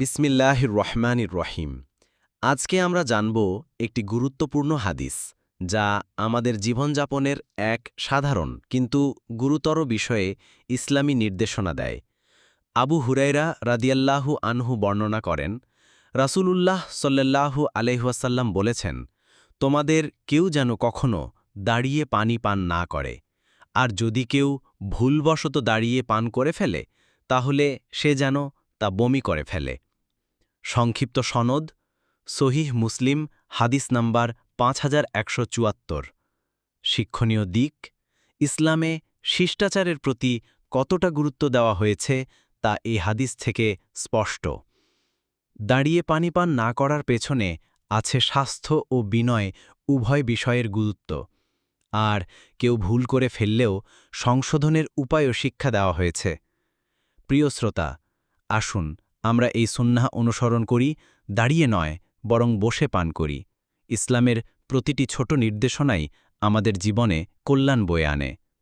বিসমিল্লাহির রহমানির রহিম। আজকে আমরা জানব একটি গুরুত্বপূর্ণ হাদিস, যা আমাদের জীবনযাপনের এক সাধারণ কিন্তু গুরুতর বিষয়ে ইসলামী নির্দেশনা দেয়। আবু হুরাইরা রাদিয়াল্লাহু আনহু বর্ণনা করেন, রাসূলুল্লাহ সল্লাল্লাহু আলহাসাল্লাম বলেছেন, তোমাদের কেউ যেন কখনো দাঁড়িয়ে পানি পান না করে, আর যদি কেউ ভুলবশত দাঁড়িয়ে পান করে ফেলে, তাহলে সে যেন তা বমি করে ফেলে। সংক্ষিপ্ত সনদ, সহিহ মুসলিম, হাদিস নাম্বার পাঁচ হাজার একশো চুয়াত্তর। শিক্ষণীয় দিক, ইসলামে শিষ্টাচারের প্রতি কতটা গুরুত্ব দেওয়া হয়েছে তা এই হাদিস থেকে স্পষ্ট। দাঁড়িয়ে পানি পান না করার পেছনে আছে স্বাস্থ্য ও বিনয়, উভয় বিষয়ের গুরুত্ব। আর কেউ ভুল করে ফেললেও সংশোধনের উপায়ও শিক্ষা দেওয়া হয়েছে। প্রিয় শ্রোতা, আসুন আমরা এই সন্ন্যাহ অনুসরণ করি, দাঁড়িয়ে নয়, বরং বসে পান করি। ইসলামের প্রতিটি ছোট নির্দেশনাই আমাদের জীবনে কল্যাণ বয়ে আনে।